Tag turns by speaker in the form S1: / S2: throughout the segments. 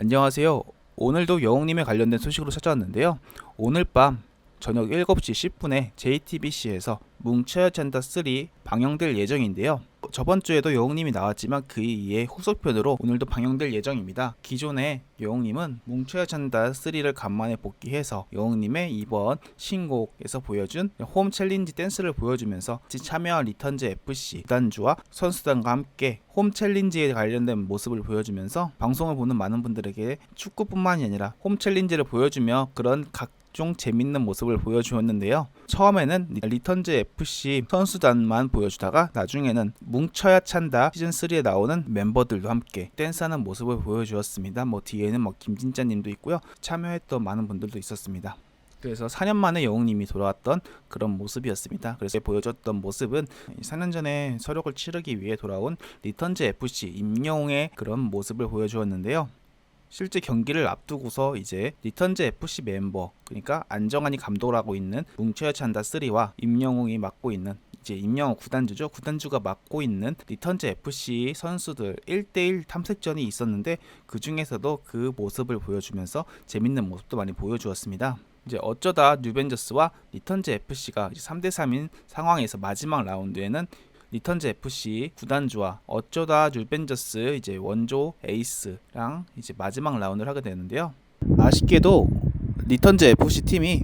S1: 안녕하세요. 오늘도 여웅님에 관련된 소식으로 찾아왔는데요. 오늘 밤 저녁 7시 10분에 JTBC에서 뭉쳐야 찬다 3 방영될 예정인데요. 저번 주에도 여웅님이 나왔지만 그 이에 후속편으로 오늘도 방영될 예정입니다. 기존에 여웅님은 뭉쳐야 찬다 3를 간만에 복귀해서 여웅님의 이번 신곡에서 보여준 홈 챌린지 댄스를 보여주면서 참여한 리턴즈 FC 구단주와 선수단과 함께 홈 챌린지에 관련된 모습을 보여주면서 방송을 보는 많은 분들에게 축구뿐만이 아니라 홈 챌린지를 보여주며 그런 각 종 재밌는 모습을 보여주었는데요. 처음에는 리턴즈 FC 선수단만 보여주다가 나중에는 뭉쳐야 찬다 시즌 3에 나오는 멤버들도 함께 댄스하는 모습을 보여주었습니다. 뭐 뒤에는 뭐 김진짜님도 있고요. 참여했던 많은 분들도 있었습니다. 그래서 4년 만에 영웅님이 돌아왔던 그런 모습이었습니다. 그래서 보여줬던 모습은 4년 전에 서력을 치르기 위해 돌아온 리턴즈 FC 임영웅의 그런 모습을 보여주었는데요. 실제 경기를 앞두고서 이제 리턴즈 FC 멤버 그러니까 안정환이 감독을 하고 있는 뭉쳐야 찬다 3와 임영웅이 맡고 있는 이제 임영웅 구단주죠. 구단주가 맡고 있는 리턴즈 FC 선수들 1대1 탐색전이 있었는데 그 중에서도 그 모습을 보여주면서 재밌는 모습도 많이 보여주었습니다. 이제 어쩌다 뉴벤저스와 리턴즈 FC가 3대 3인 상황에서 마지막 라운드에는 리턴즈 FC 구단주와 어쩌다 뉴벤저스 이제 원조 에이스랑 이제 마지막 라운드를 하게 되는데요. 아쉽게도 리턴즈 FC 팀이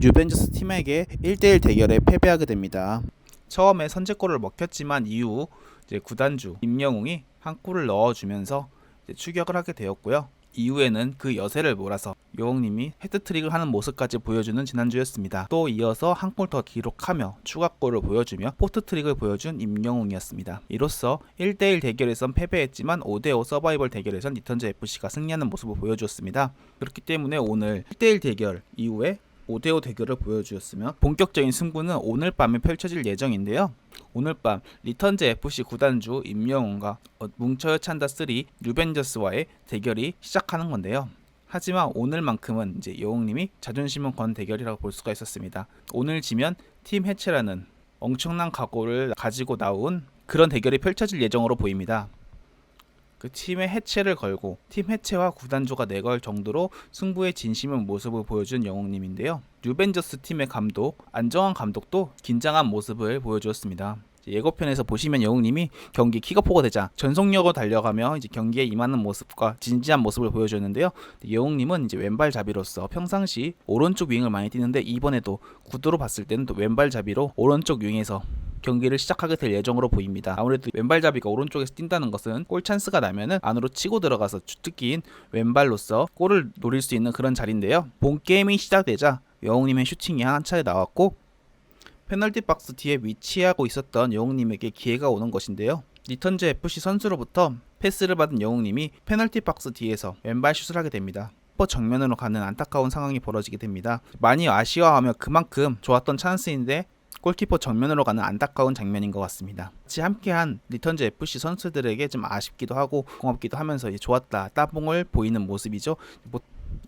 S1: 뉴벤저스 팀에게 1대1 대결에 패배하게 됩니다. 처음에 선제골을 먹혔지만 이후 구단주 임영웅이 한 골을 넣어주면서 추격을 하게 되었고요. 이후에는 그 여세를 몰아서 여웅님이 헤드트릭을 하는 모습까지 보여주는 지난주였습니다. 또 이어서 한 골 더 기록하며 추가골을 보여주며 포트트릭을 보여준 임영웅이었습니다. 이로써 1대1 대결에선 패배했지만 5대5 서바이벌 대결에선 리턴즈 FC가 승리하는 모습을 보여주었습니다. 그렇기 때문에 오늘 1대1 대결 이후에 5대5 대결을 보여주었으며 본격적인 승부는 오늘 밤에 펼쳐질 예정인데요. 오늘 밤 리턴즈 FC 구단주 임영웅과 어, 뭉쳐야 찬다 3 뉴벤저스와의 대결이 시작하는 건데요. 하지만 오늘만큼은 이제 여웅님이 자존심은 건 대결이라고 볼 수가 있었습니다. 오늘 지면 팀 해체라는 엄청난 각오를 가지고 나온 그런 대결이 펼쳐질 예정으로 보입니다. 그 팀의 해체를 걸고 팀 해체와 구단주가 내걸 정도로 승부에 진심인 모습을 보여준 영웅님인데요. 뉴벤저스 팀의 감독 안정환 감독도 긴장한 모습을 보여주었습니다. 예고편에서 보시면 영웅님이 경기 킥오프가 되자 전속력으로 달려가며 이제 경기에 임하는 모습과 진지한 모습을 보여줬는데요. 영웅님은 이제 왼발잡이로서 평상시 오른쪽 윙을 많이 뛰는데 이번에도 구도로 봤을 때는 또 왼발잡이로 오른쪽 윙에서 경기를 시작하게 될 예정으로 보입니다. 아무래도 왼발잡이가 오른쪽에서 뛴다는 것은 골 찬스가 나면은 안으로 치고 들어가서 주특기인 왼발로서 골을 노릴 수 있는 그런 자리인데요. 본 게임이 시작되자 영웅님의 슈팅이 한 차례 나왔고 페널티 박스 뒤에 위치하고 있었던 영웅님에게 기회가 오는 것인데요. 리턴즈 FC 선수로부터 패스를 받은 영웅님이 페널티 박스 뒤에서 왼발 슛을 하게 됩니다. 정면으로 가는 안타까운 상황이 벌어지게 됩니다. 많이 아쉬워하며 그만큼 좋았던 찬스인데 골키퍼 정면으로 가는 안타까운 장면인 것 같습니다. 같이 함께한 리턴즈 FC 선수들에게 좀 아쉽기도 하고 고맙기도 하면서 좋았다 따봉을 보이는 모습이죠.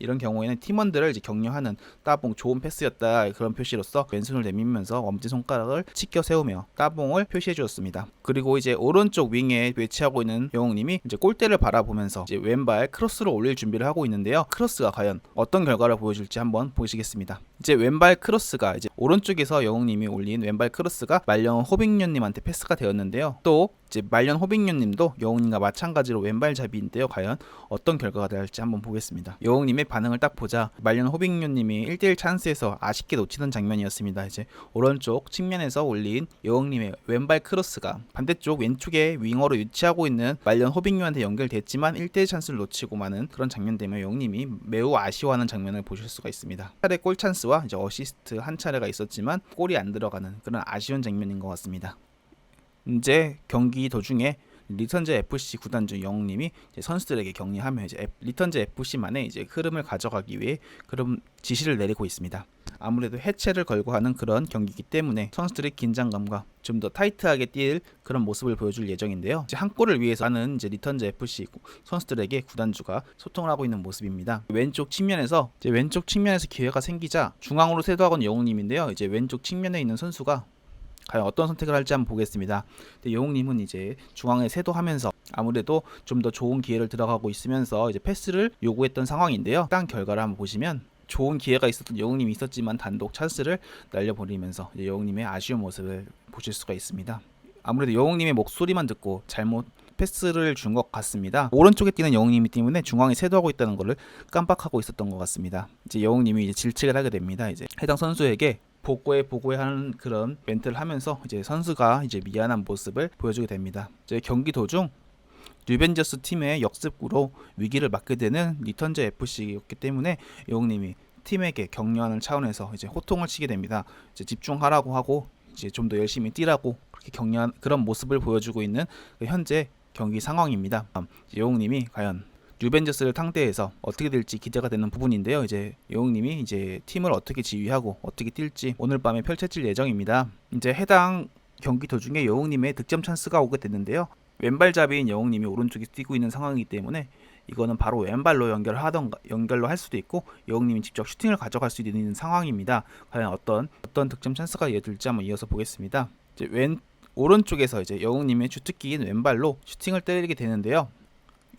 S1: 뭐 이런 경우에는 팀원들을 이제 격려하는 따봉 좋은 패스였다 그런 표시로서 왼손을 내밀면서 엄지 손가락을 치켜 세우며 따봉을 표시해 주었습니다. 그리고 이제 오른쪽 윙에 위치하고 있는 영웅님이 이제 골대를 바라보면서 이제 왼발 크로스로 올릴 준비를 하고 있는데요. 크로스가 과연 어떤 결과를 보여줄지 한번 보시겠습니다. 이제 왼발 크로스가 이제 오른쪽에서 영웅님이 올린 왼발 크로스가 말령 호빙년님한테 패스가 되었는데요. 또 이제 말년 호빙년님도 여웅님과 마찬가지로 왼발잡이인데요. 과연 어떤 결과가 될지 한번 보겠습니다. 여웅님의 반응을 딱 보자 말년 호빙년님이 1대1 찬스에서 아쉽게 놓치는 장면이었습니다. 이제 오른쪽 측면에서 올린 여웅님의 왼발 크로스가 반대쪽 왼쪽에 윙어로 위치하고 있는 말년 호빙년한테 연결됐지만 1대1 찬스를 놓치고 마는 그런 장면 때문에 여웅님이 매우 아쉬워하는 장면을 보실 수가 있습니다. 한 차례 골 찬스와 이제 어시스트 한 차례가 있었지만 골이 안 들어가는 그런 아쉬운 장면인 것 같습니다. 이제 경기 도중에 리턴즈 FC 구단주 영웅님이 선수들에게 격려하며 이제 리턴즈 FC만의 이제 흐름을 가져가기 위해 그런 지시를 내리고 있습니다. 아무래도 해체를 걸고 하는 그런 경기이기 때문에 선수들의 긴장감과 좀 더 타이트하게 뛸 그런 모습을 보여줄 예정인데요. 이제 한 골을 위해서 하는 이제 리턴즈 FC 구- 선수들에게 구단주가 소통을 하고 있는 모습입니다. 왼쪽 측면에서 이제 왼쪽 측면에서 기회가 생기자 중앙으로 세도하건 영웅님인데요. 이제 왼쪽 측면에 있는 선수가 과연 어떤 선택을 할지 한번 보겠습니다. 근데 여웅님은 이제 중앙에 세도하면서 아무래도 좀 더 좋은 기회를 들어가고 있으면서 이제 패스를 요구했던 상황인데요. 일단 결과를 한번 보시면 좋은 기회가 있었던 여웅님이 있었지만 단독 찬스를 날려버리면서 여웅님의 아쉬운 모습을 보실 수가 있습니다. 아무래도 여웅님의 목소리만 듣고 잘못 패스를 준 것 같습니다. 오른쪽에 뛰는 여웅님이 때문에 중앙에 세도하고 있다는 것을 깜빡하고 있었던 것 같습니다. 이제 여웅님이 이제 질책을 하게 됩니다. 이제 해당 선수에게 보고해 보고해 하는 그런 멘트를 하면서 이제 선수가 이제 미안한 모습을 보여주게 됩니다. 이제 경기 도중 뉴벤저스 팀의 역습으로 위기를 맞게 되는 리턴즈 FC였기 때문에 여웅님이 팀에게 격려하는 차원에서 이제 호통을 치게 됩니다. 이제 집중하라고 하고 이제 좀 더 열심히 뛰라고 그렇게 격려한 그런 모습을 보여주고 있는 그 현재 경기 상황입니다. 여웅님이 과연 뉴벤저스를 상대해서 어떻게 될지 기대가 되는 부분인데요. 이제 여웅님이 이제 팀을 어떻게 지휘하고 어떻게 뛸지 오늘 밤에 펼쳐질 예정입니다. 이제 해당 경기 도중에 여웅님의 득점 찬스가 오게 됐는데요. 왼발잡이인 여웅님이 오른쪽에 뛰고 있는 상황이기 때문에 이거는 바로 왼발로 연결하던가 연결로 할 수도 있고 여웅님이 직접 슈팅을 가져갈 수 있는 상황입니다. 과연 어떤 어떤 득점 찬스가 이어질지 한번 이어서 보겠습니다. 이제 왼 오른쪽에서 이제 여웅님의 주특기인 왼발로 슈팅을 때리게 되는데요.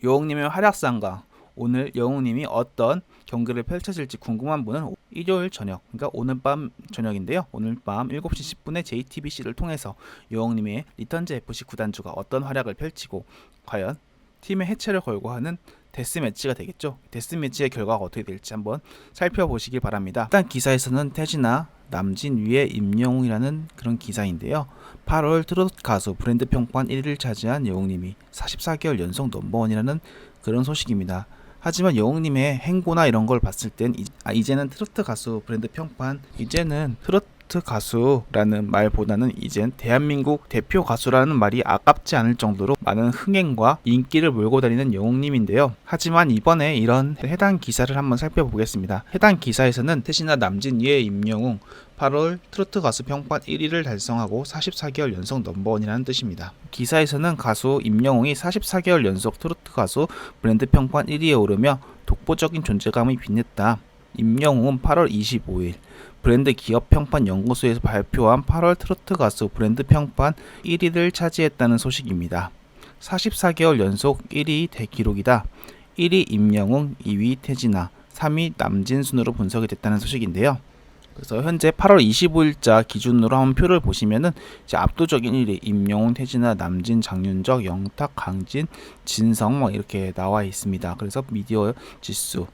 S1: 여웅님의 활약상과 오늘 여웅님이 어떤 경기를 펼쳐질지 궁금한 분은 일요일 저녁, 그러니까 오늘 밤 저녁인데요. 오늘 밤 7시 10분에 JTBC를 통해서 여웅님의 리턴즈 FC 구단주가 어떤 활약을 펼치고 과연 팀의 해체를 걸고 하는 데스 매치가 되겠죠. 데스 매치의 결과가 어떻게 될지 한번 살펴보시길 바랍니다. 일단 기사에서는 태진아, 남진 위에 임영웅이라는 그런 기사인데요. 8월 트로트 가수 브랜드 평판 1위를 차지한 여웅님이 44개월 연속 넘버원이라는 그런 소식입니다. 하지만 여웅님의 행보나 이런 걸 봤을 땐 이, 아, 이제는 트로트 가수 브랜드 평판 이제는 트로트 가수라는 말보다는 이젠 대한민국 대표 가수라는 말이 아깝지 않을 정도로 많은 흥행과 인기를 몰고 다니는 영웅님인데요. 하지만 이번에 이런 해당 기사를 한번 살펴보겠습니다. 해당 기사에서는 태신아 남진이의 임영웅 8월 트로트 가수 평판 1위를 달성하고 44개월 연속 넘버원이라는 뜻입니다. 기사에서는 가수 임영웅이 44개월 연속 트로트 가수 브랜드 평판 1위에 오르며 독보적인 존재감을 빛냈다. 임영웅은 8월 25일 브랜드 기업 평판 연구소에서 발표한 8월 트로트 가수 브랜드 평판 1위를 차지했다는 소식입니다. 44개월 연속 1위 대기록이다. 1위 임영웅, 2위 태진아, 3위 남진 순으로 분석이 됐다는 소식인데요. 그래서 현재 8월 25일자 기준으로 한번 표를 보시면은 이제 압도적인 1위 임영웅, 태진아, 남진, 장윤적, 영탁, 강진, 진성 뭐 이렇게 나와 있습니다. 그래서 미디어 지수,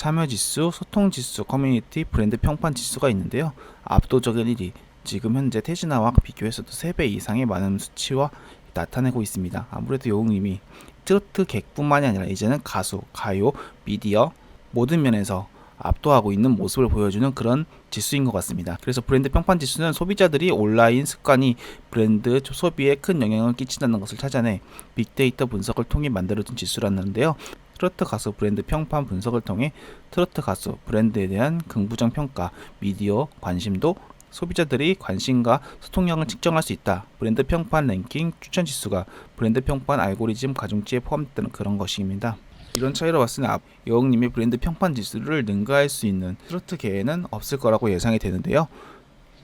S1: 참여 지수, 소통 지수, 커뮤니티, 브랜드 평판 지수가 있는데요. 압도적인 1위. 지금 현재 태진아와 비교해서도 3배 이상의 많은 수치와 나타내고 있습니다. 아무래도 여웅님이 트로트 객뿐만이 아니라 이제는 가수, 가요, 미디어 모든 면에서 압도하고 있는 모습을 보여주는 그런 지수인 것 같습니다. 그래서 브랜드 평판 지수는 소비자들이 온라인 습관이 브랜드 소비에 큰 영향을 끼친다는 것을 찾아내 빅데이터 분석을 통해 만들어진 지수라는데요. 트로트 가수 브랜드 평판 분석을 통해 트로트 가수 브랜드에 대한 긍부정 평가, 미디어 관심도, 소비자들이 관심과 소통력을 측정할 수 있다. 브랜드 평판 랭킹 추천 지수가 브랜드 평판 알고리즘 가중치에 포함되는 그런 것입니다. 이런 차이로 봤을 때 앞- 여웅님의 브랜드 평판 지수를 능가할 수 있는 트로트 계에는 없을 거라고 예상이 되는데요.